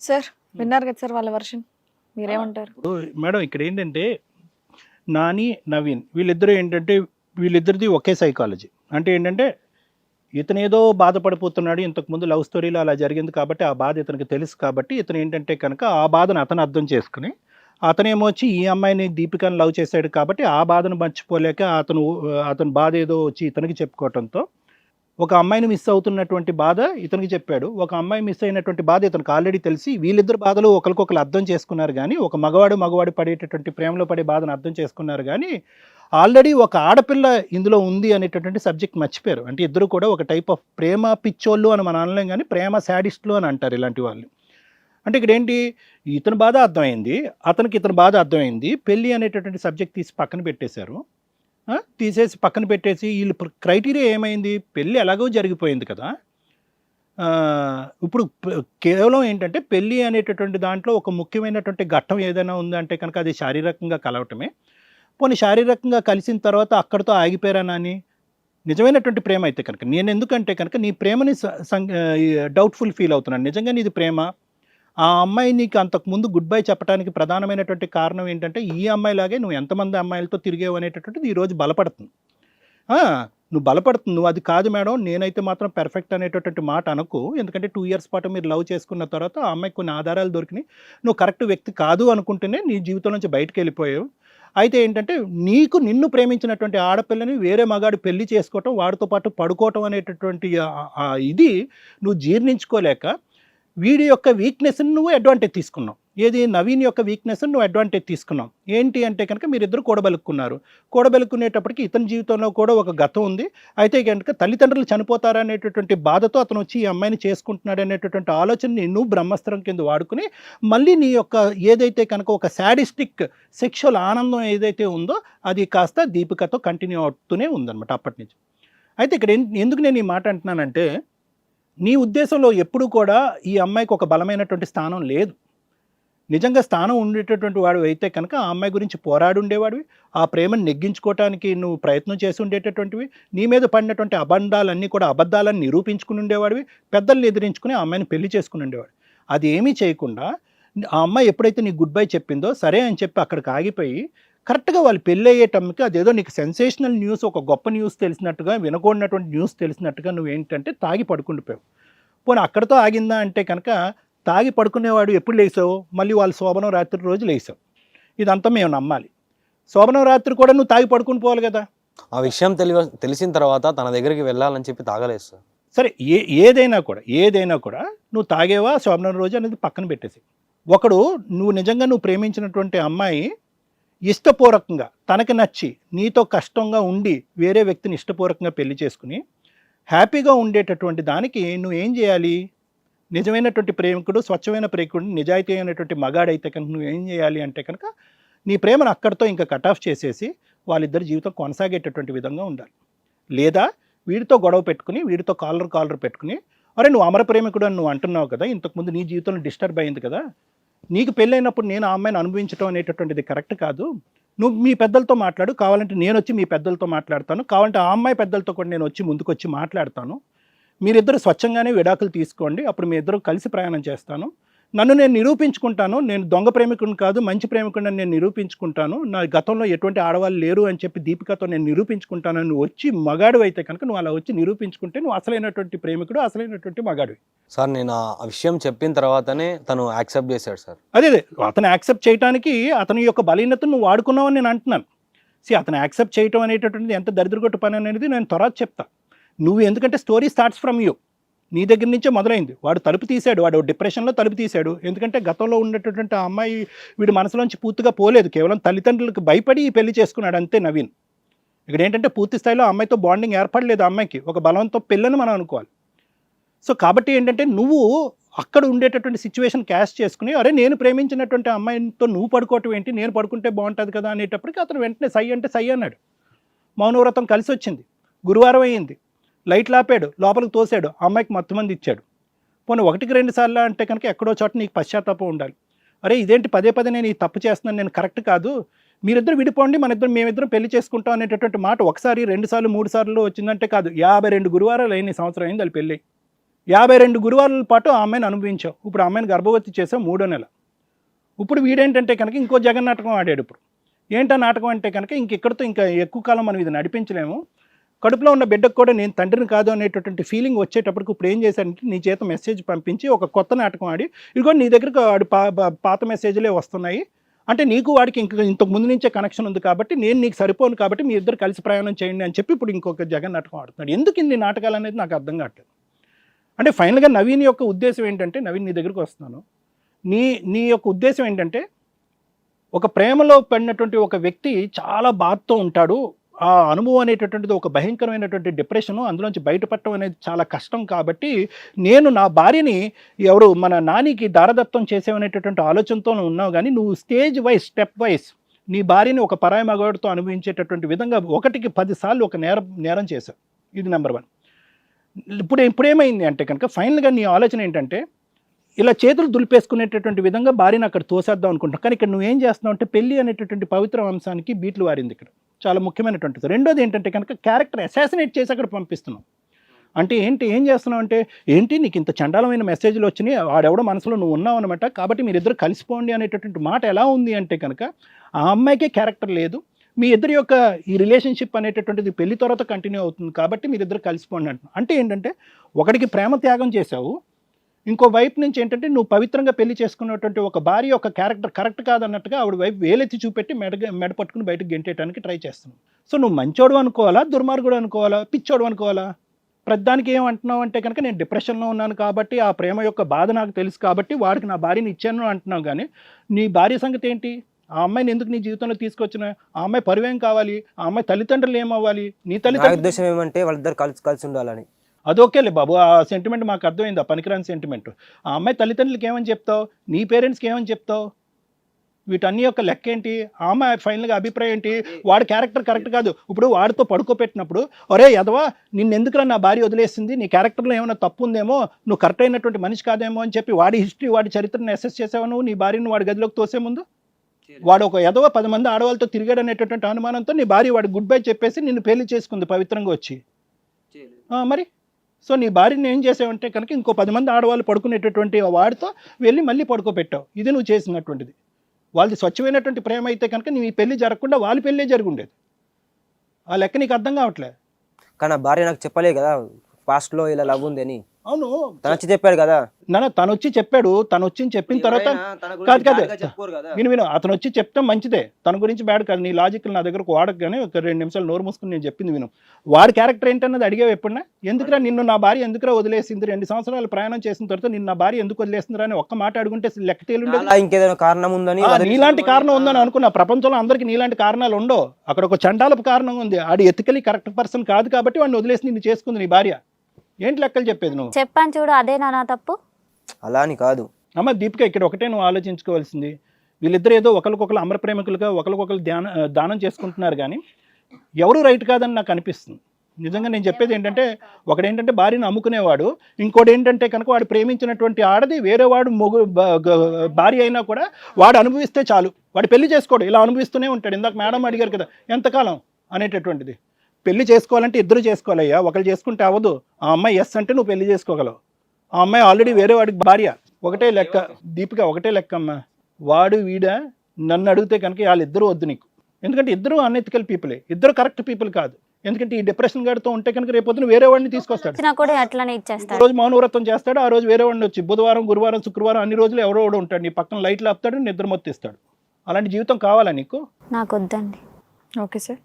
Sir విన్నారు కదా sir వాళ్ళ వర్షన్ మీరేమంటారు? ఇప్పుడు మేడం ఇక్కడ ఏంటంటే నాని నవీన్ వీళ్ళిద్దరూ ఏంటంటే వీళ్ళిద్దరిది ఒకే సైకాలజీ అంటే ఏంటంటే ఇతను ఏదో బాధపడిపోతున్నాడు ఇంతకుముందు లవ్ స్టోరీలో అలా జరిగింది కాబట్టి ఆ బాధ ఇతనికి తెలుసు కాబట్టి ఇతను ఏంటంటే కనుక ఆ బాధను అతను అర్థం చేసుకుని అతనేమో వచ్చి ఈ అమ్మాయిని దీపికను లవ్ చేశాడు కాబట్టి ఆ బాధను మర్చిపోలేక అతను అతని బాధ ఏదో వచ్చి ఇతనికి చెప్పుకోవటంతో ఒక అమ్మాయిని మిస్ అవుతున్నటువంటి బాధ ఇతనికి చెప్పాడు. ఒక అమ్మాయి మిస్ అయినటువంటి బాధ ఇతనికి ఆల్రెడీ తెలిసి వీళ్ళిద్దరు బాధలు ఒకరికొకరు అర్థం చేసుకున్నారు కానీ ఒక మగవాడు మగవాడు పడేటటువంటి ప్రేమలో పడే బాధను అర్థం చేసుకున్నారు కానీ ఆల్రెడీ ఒక ఆడపిల్ల ఇందులో ఉంది అనేటటువంటి సబ్జెక్ట్ మర్చిపోయారు. అంటే ఇద్దరు కూడా ఒక టైప్ ఆఫ్ ప్రేమ పిచ్చోళ్ళు అని మనం అనలేం కానీ ప్రేమ శాడిస్టులు అని అంటారు ఇలాంటి వాళ్ళు. అంటే ఇక్కడ ఏంటి? ఇతని బాధ అర్థమైంది అతనికి ఇతని బాధ అర్థమైంది పెళ్ళి అనేటటువంటి సబ్జెక్ట్ తీసి పక్కన పెట్టేశారు. తీసేసి పక్కన పెట్టేసి వీళ్ళు క్రైటీరియా ఏమైంది? పెళ్ళి ఎలాగో జరిగిపోయింది కదా. ఇప్పుడు కేవలం ఏంటంటే పెళ్ళి అనేటటువంటి దాంట్లో ఒక ముఖ్యమైనటువంటి ఘట్టం ఏదైనా ఉందంటే కనుక అది శారీరకంగా కలవటమే. పోనీ శారీరకంగా కలిసిన తర్వాత అక్కడితో ఆగిపోయారా అని నిజమైనటువంటి ప్రేమ అయితే కనుక నేను ఎందుకంటే కనుక నీ ప్రేమని డౌట్ఫుల్ ఫీల్ అవుతున్నాను. నిజంగా నీది ప్రేమ? ఆ అమ్మాయి నీకు అంతకుముందు గుడ్ బై చెప్పడానికి ప్రధానమైనటువంటి కారణం ఏంటంటే ఈ అమ్మాయిలాగే నువ్వు ఎంతమంది అమ్మాయిలతో తిరిగేవు అనేటటువంటిది ఈరోజు బలపడుతుంది. నువ్వు బలపడుతుంది. నువ్వు అది కాదు మేడం నేనైతే మాత్రం పెర్ఫెక్ట్ అనేటటువంటి మాట అనకు. ఎందుకంటే టూ ఇయర్స్ పాటు మీరు లవ్ చేసుకున్న తర్వాత ఆ అమ్మాయికి కొన్ని ఆధారాలు దొరికినాయి. నువ్వు కరెక్ట్ వ్యక్తి కాదు అనుకుంటేనే నీ జీవితం నుంచి బయటకు వెళ్ళిపోయావు. అయితే ఏంటంటే నీకు నిన్ను ప్రేమించినటువంటి ఆడపిల్లని వేరే మగాడు పెళ్ళి చేసుకోవటం వాడితో పాటు పడుకోవటం అనేటటువంటి ఇది నువ్వు జీర్ణించుకోలేక వీడి యొక్క వీక్నెస్ని నువ్వు అడ్వాంటేజ్ తీసుకున్నావు. ఏది? నవీన్ యొక్క వీక్నెస్ నువ్వు అడ్వాంటేజ్ తీసుకున్నావు. ఏంటి అంటే కనుక మీరిద్దరు కూడబెలుక్కున్నారు. కూడబెలుక్కునేటప్పటికి ఇతని జీవితంలో కూడా ఒక గతం ఉంది. అయితే కనుక తల్లిదండ్రులు చనిపోతారా అనేటటువంటి బాధతో అతను వచ్చి ఈ అమ్మాయిని చేసుకుంటున్నాడు అనేటటువంటి ఆలోచనని నువ్వు బ్రహ్మాస్త్రం కింద వాడుకుని మళ్ళీ నీ యొక్క ఏదైతే కనుక ఒక శాడిస్టిక్ సెక్షువల్ ఆనందం ఏదైతే ఉందో అది కాస్త దీపికతో కంటిన్యూ అవుతూనే ఉందన్నమాట అప్పటి నుంచి. అయితే ఇక్కడ ఎందుకు నేను ఈ మాట అంటున్నానంటే నీ ఉద్దేశంలో ఎప్పుడు కూడా ఈ అమ్మాయికి ఒక బలమైనటువంటి స్థానం లేదు. నిజంగా స్థానం ఉండేటటువంటి వాడు అయితే కనుక ఆ అమ్మాయి గురించి పోరాడి ఉండేవాడివి. ఆ ప్రేమను నెగ్గించుకోవటానికి నువ్వు ప్రయత్నం చేసి ఉండేటటువంటివి. నీ మీద పడినటువంటి అబంధాలన్నీ కూడా అబద్ధాలను నిరూపించుకుని ఉండేవాడివి. పెద్దల్ని ఎదిరించుకుని ఆ అమ్మాయిని పెళ్ళి చేసుకుని ఉండేవాడు. అది ఏమీ చేయకుండా ఆ అమ్మాయి ఎప్పుడైతే నీకు గుడ్ బై చెప్పిందో సరే అని చెప్పి అక్కడికి ఆగిపోయి కరెక్ట్గా వాళ్ళు పెళ్ళి అయ్యేటమ్మకి అదేదో నీకు సెన్సేషనల్ న్యూస్ ఒక గొప్ప న్యూస్ తెలిసినట్టుగా వినకూడనటువంటి న్యూస్ తెలిసినట్టుగా నువ్వు ఏంటంటే తాగి పడుకుండిపోయావు. పోనీ అక్కడితో ఆగిందా అంటే కనుక తాగి పడుకునేవాడు ఎప్పుడు లేసావు? మళ్ళీ వాళ్ళు శోభనం రాత్రి రోజు లేసావు. ఇదంతా మేము నమ్మాలి. శోభనం రాత్రి కూడా నువ్వు తాగి పడుకుని పోవాలి కదా? ఆ విషయం తెలి తెలిసిన తర్వాత తన దగ్గరికి వెళ్ళాలని చెప్పి తాగలేదు సార్. సరే ఏ ఏదైనా కూడా ఏదైనా కూడా నువ్వు తాగేవా? శోభనం రోజు అనేది పక్కన పెట్టేసి ఒకడు నువ్వు నిజంగా నువ్వు ప్రేమించినటువంటి అమ్మాయి ఇష్టపూర్వకంగా తనకి నచ్చి నీతో కష్టంగా ఉండి వేరే వ్యక్తిని ఇష్టపూర్వకంగా పెళ్ళి చేసుకుని హ్యాపీగా ఉండేటటువంటి దానికి నువ్వు ఏం చేయాలి? నిజమైనటువంటి ప్రేమికుడు స్వచ్ఛమైన ప్రేమికుడు నిజాయితీ అయినటువంటి మగాడైతే కనుక నువ్వు ఏం చేయాలి అంటే కనుక నీ ప్రేమను అక్కడితో ఇంకా కట్ ఆఫ్ చేసేసి వాళ్ళిద్దరి జీవితం కొనసాగేటటువంటి విధంగా ఉండాలి. లేదా వీడితో గొడవ పెట్టుకుని వీడితో కాలర్ కాలర్ పెట్టుకుని అరే నువ్వు అమర ప్రేమికుడు అని నువ్వు అంటున్నావు కదా ఇంతకుముందు నీ జీవితంలో డిస్టర్బ్ అయింది కదా నీకు పెళ్ళైనప్పుడు నేను ఆ అమ్మాయిని అనుభవించడం అనేటటువంటిది కరెక్ట్ కాదు. నువ్వు మీ పెద్దలతో మాట్లాడు. కావాలంటే నేను వచ్చి మీ పెద్దలతో మాట్లాడతాను. కావాలంటే ఆ అమ్మాయి పెద్దలతో కూడా నేను వచ్చి ముందుకు వచ్చి మాట్లాడతాను. మీరిద్దరు స్వచ్ఛంగానే విడాకులు తీసుకోండి. అప్పుడు మీ ఇద్దరు కలిసి ప్రయాణం చేస్తాను. నన్ను నేను నిరూపించుకుంటాను నేను దొంగ ప్రేమికుడిని కాదు మంచి ప్రేమికుడిని నేను నిరూపించుకుంటాను నా గతంలో ఎటువంటి ఆడవాళ్ళు లేరు అని చెప్పి దీపికతో నేను నిరూపించుకుంటాను నువ్వు వచ్చి మగాడు అయితే కనుక నువ్వు అలా వచ్చి నిరూపించుకుంటే నువ్వు అసలైనటువంటి ప్రేమికుడు అసలైనటువంటి మగాడివి. సార్ నేను ఆ విషయం చెప్పిన తర్వాతనే తను యాక్సెప్ట్ చేశాడు సార్. అదే అదే అతను యాక్సెప్ట్ చేయడానికి అతని యొక్క బలీనతను నువ్వు వాడుకున్నావని నేను అంటున్నాను. సి అతను యాక్సెప్ట్ చేయటం అనేటటువంటిది ఎంత దరిద్రగొట్టు పని అనేది నేను తర్వాత చెప్తా. నువ్వు ఎందుకంటే స్టోరీ స్టార్ట్స్ ఫ్రమ్ యూ. నీ దగ్గర నుంచే మొదలైంది. వాడు తలుపు తీశాడు. వాడు డిప్రెషన్లో తలుపు తీశాడు. ఎందుకంటే గతంలో ఉన్నటువంటి ఆ అమ్మాయి వీడి మనసులోంచి పూర్తిగా పోలేదు. కేవలం తల్లిదండ్రులకు భయపడి ఈ పెళ్ళి చేసుకున్నాడు అంతే నవీన్. ఇక్కడ ఏంటంటే పూర్తి స్థాయిలో అమ్మాయితో బాండింగ్ ఏర్పడలేదు అమ్మాయికి. ఒక బలవంతో పెళ్ళని మనం అనుకోవాలి. సో కాబట్టి ఏంటంటే నువ్వు అక్కడ ఉండేటటువంటి సిచ్యువేషన్ క్యాష్ చేసుకుని అరే నేను ప్రేమించినటువంటి అమ్మాయితో నువ్వు పడుకోవటం ఏంటి? నేను పడుకుంటే బాగుంటుంది కదా అనేటప్పటికి అతను వెంటనే సై అంటే సై అన్నాడు. మౌనవ్రతం కలిసి వచ్చింది గురువారం అయ్యింది. లైట్లు ఆపాడు లోపలికి తోసాడు ఆ అమ్మాయికి మొత్తం మంది ఇచ్చాడు. పోనీ ఒకటికి రెండు సార్లు అంటే కనుక ఎక్కడో చోట నీకు పశ్చాత్తాపం ఉండాలి. అరే ఇదేంటి పదే పదే నేను ఈ తప్పు చేస్తున్నాను నేను కరెక్ట్ కాదు. మీరిద్దరు విడిపోండి మన ఇద్దరు మేమిద్దరం పెళ్ళి చేసుకుంటాం అనేటటువంటి మాట ఒకసారి రెండు సార్లు మూడు సార్లు వచ్చిందంటే కాదు. యాభై రెండు గురువారాలు అయిన సంవత్సరం అయింది వాళ్ళు పెళ్ళి. యాభై రెండు గురువారాల పాటు ఆ అమ్మాయిని అనుభవించావు. ఇప్పుడు ఆ అమ్మాయిని గర్భవతి చేసావు మూడో నెల. ఇప్పుడు వీడేంటంటే కనుక ఇంకో జగన్ నాటకం ఆడాడు ఇప్పుడు. ఏంటో నాటకం అంటే కనుక ఇంక ఇక్కడితో ఇంకా ఎక్కువ కాలం మనం ఇది నడిపించలేము. కడుపులో ఉన్న బిడ్డకు కూడా నేను తండ్రిని కాదు అనేటటువంటి ఫీలింగ్ వచ్చేటప్పటికి ఇప్పుడు ఏం చేశాడంటే నీ చేత మెసేజ్ పంపించి ఒక కొత్త నాటకం ఆడి ఇదిగో నీ దగ్గరకు వాడి పా పాత మెసేజ్లే వస్తున్నాయి. అంటే నీకు వాడికి ఇంక ఇంతకు ముందు నుంచే కనెక్షన్ ఉంది కాబట్టి నేను నీకు సరిపోను కాబట్టి మీ ఇద్దరు కలిసి ప్రయాణం చేయండి అని చెప్పి ఇప్పుడు ఇంకొక జగన్ నాటకం ఆడుతున్నాడు. ఎందుకు ఇన్ని నాటకాలు అనేది నాకు అర్థం కావట్లేదు. అంటే ఫైనల్గా నవీన్ యొక్క ఉద్దేశం ఏంటంటే నవీన్ నీ దగ్గరికి వస్తున్నాను. నీ నీ యొక్క ఉద్దేశం ఏంటంటే ఒక ప్రేమలో పడినటువంటి ఒక వ్యక్తి చాలా బాధతో ఉంటాడు. ఆ అనుభవం అనేటటువంటిది ఒక భయంకరమైనటువంటి డిప్రెషను అందులోంచి బయటపడటం అనేది చాలా కష్టం కాబట్టి నేను నా భార్యని ఎవరు మన నానికి దారదత్వం చేసేవనేటటువంటి ఆలోచనతో ఉన్నావు కానీ నువ్వు స్టేజ్ వైజ్ స్టెప్ వైజ్ నీ భార్యని ఒక పరాయి మగవాడితో అనుభవించేటటువంటి విధంగా ఒకటికి పదిసార్లు ఒక నేరం నేరం చేశావు. ఇది నెంబర్ వన్. ఇప్పుడు ఇప్పుడేమైంది అంటే కనుక ఫైనల్గా నీ ఆలోచన ఏంటంటే ఇలా చేతులు దులిపేసుకునేటటువంటి విధంగా భార్యను అక్కడ తోసేద్దాం అనుకుంటున్నాం కానీ ఇక్కడ నువ్వేం చేస్తున్నావు అంటే పెళ్ళి అనేటటువంటి పవిత్ర అంశానికి బీట్లు వారింది ఇక్కడ. చాలా ముఖ్యమైనటువంటిది. రెండోది ఏంటంటే కనుక క్యారెక్టర్ అసాసినేట్ చేసి అక్కడ పంపిస్తున్నాం. అంటే ఏంటి ఏం చేస్తున్నావు అంటే ఏంటి నీకు ఇంత చండాలమైన మెసేజ్లు వచ్చినాయి వాడెవడో మనసులో నువ్వు ఉన్నావు అనమాట కాబట్టి మీరిద్దరు కలిసిపోండి అనేటటువంటి మాట ఎలా ఉంది అంటే కనుక ఆ అమ్మాయికే క్యారెక్టర్ లేదు మీ ఇద్దరి యొక్క ఈ రిలేషన్షిప్ అనేటటువంటిది పెళ్ళి తర్వాత కంటిన్యూ అవుతుంది కాబట్టి మీరిద్దరు కలిసిపోండి అంటున్నాను అంటే ఏంటంటే ఒకడికి ప్రేమ త్యాగం చేశావు ఇంకో వైపు నుంచి ఏంటంటే నువ్వు పవిత్రంగా పెళ్ళి చేసుకున్నటువంటి ఒక భార్య యొక్క క్యారెక్టర్ కరెక్ట్ కాదన్నట్టుగా ఆవిడ వైపు వేలెత్తి చూపెట్టి మెడ మెడ పట్టుకుని బయటకు గెంటేయడానికి ట్రై చేస్తున్నావు. సో నువ్వు మంచోడు అనుకోవాలా దుర్మార్గుడు అనుకోవాలా పిచ్చోడు అనుకోవాలా? ప్రతిదానికి ఏమంటున్నావు అంటే కనుక నేను డిప్రెషన్లో ఉన్నాను కాబట్టి ఆ ప్రేమ యొక్క బాధ నాకు తెలుసు కాబట్టి వాడికి నా భార్యని ఇచ్చాను అంటున్నావు కానీ నీ భార్య సంగతి ఏంటి? ఆ అమ్మాయిని ఎందుకు నీ జీవితంలో తీసుకొచ్చిన? ఆ అమ్మాయి పరువేం కావాలి? ఆ అమ్మాయి తల్లిదండ్రులు ఏమవ్వాలి? నీ తల్లి తల్లిదండ్రులు ఉద్దేశం ఏమంటే వాళ్ళిద్దరు కలిసి కలిసి ఉండాలని. అదొకేలే బాబు. ఆ సెంటిమెంట్ మాకు అర్థమైంది ఆ పనికిరాని సెంటిమెంట్ ఆ అమ్మాయి తల్లిదండ్రులకి ఏమని చెప్తావు? నీ పేరెంట్స్కి ఏమని చెప్తావు? వీటన్ని యొక్క లెక్క ఏంటి? ఆ అమ్మాయి ఫైనల్గా అభిప్రాయం ఏంటి? వాడి క్యారెక్టర్ కరెక్ట్ కాదు. ఇప్పుడు వాడితో పడుకోపెట్టినప్పుడు ఒరే యదవా నిన్ను ఎందుకురా నా భార్య వదిలేసింది? నీ క్యారెక్టర్లో ఏమైనా తప్పు ఉందేమో? నువ్వు కరెక్ట్ అయినటువంటి మనిషి కాదేమో? అని చెప్పి వాడి హిస్టరీ వాడి చరిత్రను అసెస్ చేసావు నువ్వు? నీ భార్యను వాడి గదిలోకి తోసే ముందు? వాడు ఒక ఎదవ పది మంది ఆడవాళ్ళతో తిరిగాడు అనేటటువంటి అనుమానంతో నీ భార్య వాడి గుడ్ బై చెప్పేసి నిన్ను పెళ్ళి చేసుకుంది పవిత్రంగా వచ్చి. మరి? సో నీ భార్యని ఏం చేసావంటే కనుక ఇంకో పది మంది ఆడవాళ్ళు పడుకునేటటువంటి వాడితో వెళ్ళి మళ్ళీ పడుకోబెట్టావు. ఇది నువ్వు చేసినటువంటిది. వాళ్ళది స్వచ్ఛమైనటువంటి ప్రేమ అయితే కనుక నీ పెళ్ళి జరగకుండా వాళ్ళ పెళ్ళే జరుగుండేది. ఆ లెక్క నీకు అర్థం కావట్లే? కానీ ఆ భార్య నాకు చెప్పలేదు కదా పాస్ట్లో ఇలా లవ్ ఉంది అని అవును. తను వచ్చి చెప్పాడు కదా. నాన్న తను వచ్చి చెప్పాడు. తను వచ్చి చెప్పిన తర్వాత కాదు కాదు. విను విను. అతను వచ్చి చెప్తాం మంచిదే. తన గురించి బ్యాడ్ కాదు. నీ లాజిక్ నా దగ్గరకు వాడకగానే ఒక రెండు నిమిషాలు నోరు మూసుకుని నేను చెప్పింది విను. వాడి క్యారెక్టర్ ఏంటన్నది అడిగావు ఎప్పుడన్నా? ఎందుకురా నిన్ను నా భార్య ఎందుకురా వదిలేసింది? రెండు సంవత్సరాలు ప్రయాణం చేసిన తర్వాత నిన్ను నా భార్య ఎందుకు వదిలేసిందిరా అని ఒక్క మాట అడుగుంటే లెక్క తేలుండేది? అలా ఇంకేదైనా కారణం ఉందని నీలాంటి కారణం ఉందని అనుకున్నా. ప్రపంచంలో అందరికి నీలాంటి కారణాలు ఉండవు. అక్కడ ఒక చండాలపు కారణం ఉంది. ఆడి ఎత్తుకలి కరెక్ట్ పర్సన్ కాదు కాబట్టి వాడిని వదిలేసి నిన్ను చేసుకుంది నీ భార్య. ఏంటి లెక్కలు చెప్పేది నువ్వు? చెప్పాను చూడు అదేనా నా తప్పు. అలా అని కాదు. అమ్మ దీపిక ఇక్కడ ఒకటే నువ్వు ఆలోచించుకోవాల్సింది. వీళ్ళిద్దరు ఏదో ఒకరికొకరు అమర ప్రేమికులుగా ఒకరికొకరు ధ్యాన దానం చేసుకుంటున్నారు కానీ ఎవరు రైట్ కాదని నాకు అనిపిస్తుంది. నిజంగా నేను చెప్పేది ఏంటంటే ఒకడేంటంటే భార్యను అమ్ముకునేవాడు ఇంకోటి ఏంటంటే కనుక వాడు ప్రేమించినటువంటి ఆడది వేరే వాడు మొగు భార్య అయినా కూడా వాడు అనుభవిస్తే చాలు. వాడు పెళ్ళి చేసుకోడు ఇలా అనుభవిస్తూనే ఉంటాడు. ఇందాక మేడం అడిగారు కదా ఎంతకాలం అనేటటువంటిది. పెళ్ళి చేసుకోవాలంటే ఇద్దరు చేసుకోవాలయ్యా. ఒకరు చేసుకుంటే అవ్వదు. ఆ అమ్మాయి ఎస్ అంటే నువ్వు పెళ్ళి చేసుకోగలవు. ఆ అమ్మాయి ఆల్రెడీ వేరే వాడికి భార్య. ఒకటే లెక్క. దీపిక ఒకటే లెక్క అమ్మా. వాడు వీడ నన్ను అడిగితే కనుక వాళ్ళిద్దరూ వద్దు నీకు. ఎందుకంటే ఇద్దరు అన్ఎథికల్ పీపులే ఇద్దరు కరెక్ట్ పీపుల్ కాదు. ఎందుకంటే ఈ డిప్రెషన్ గారితో ఉంటే కనుక రేపొద్దున వేరే వాడిని తీసుకొస్తాడు. కూడా రోజు మౌనవ్రతం చేస్తాడు ఆ రోజు వేరే వాడిని వచ్చి బుధవారం గురువారం శుక్రవారం అన్ని రోజులు ఎవరో ఒకడు ఉంటాడు. నీ పక్కన లైట్లు ఆపుతాడు నిద్ర మొత్తిస్తాడు. అలాంటి జీవితం కావాలా నీకు? నాకు వద్దండి ఓకే సార్.